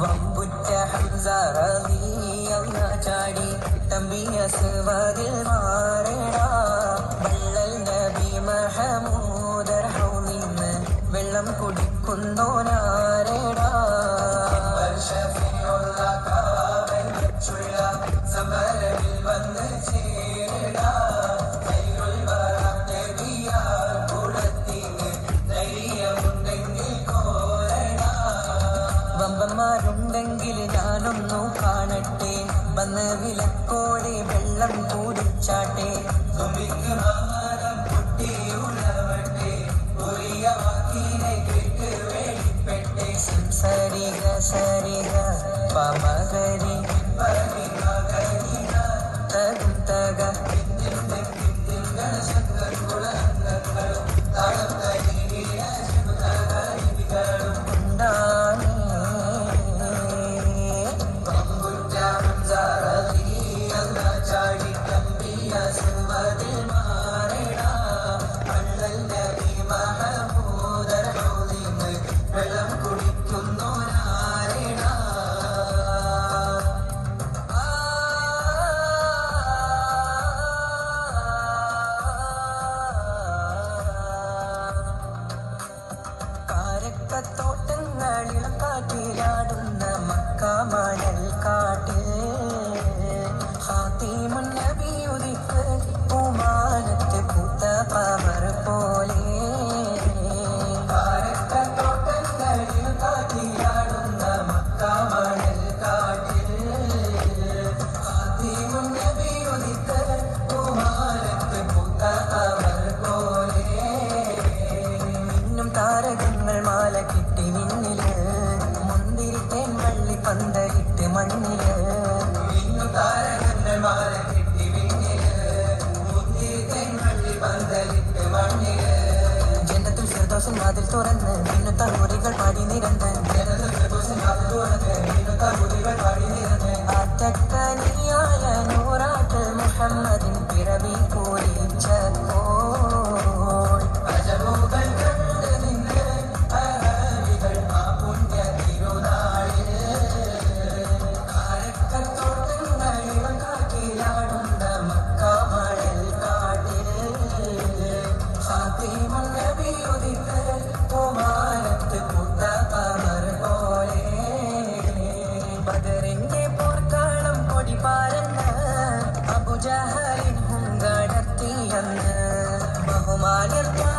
വമ്പുറ്റ ഹംസ റബിയ ചാടി തമ്പിയ സുവതിൽ മാറേടാ നമ്പന്മാരുണ്ടെങ്കിൽ ഞാനൊന്നു കാണട്ടെ വന്ന് വിലക്കോടെ വെള്ളം കൂടിച്ചാട്ടെ സരിഗ സരിഗ പമകരി തകും താരകങ്ങൾ മാല കിട്ടി വിണ്ണിൽ. മുന്തിരിത്തേൻ വള്ളി പന്തലിട്ട് മണ്ണിൽ. ഇന്നു താരകങ്ങൾ മാല കിട്ടി വിണ്ണിൽ. മുന്തിരിത്തേൻ വള്ളി പന്തലിട്ട് മണ്ണിൽ. ജനത്തിൽ ഫിർദോസിൻ വാതിൽ തുറന്ന് ഇന്നു തലമുറികൾ പാടി നിരന്ന്. ജനത്തിൽ ഫിർദോസിൻ വാതിൽ തുറന്ന് ഇന്നു തലമുറികൾ പാടി നിരന്ന്. ജഹലിൻ ഗണത്തിയെന്ന് ബഹുമാനർക്കാ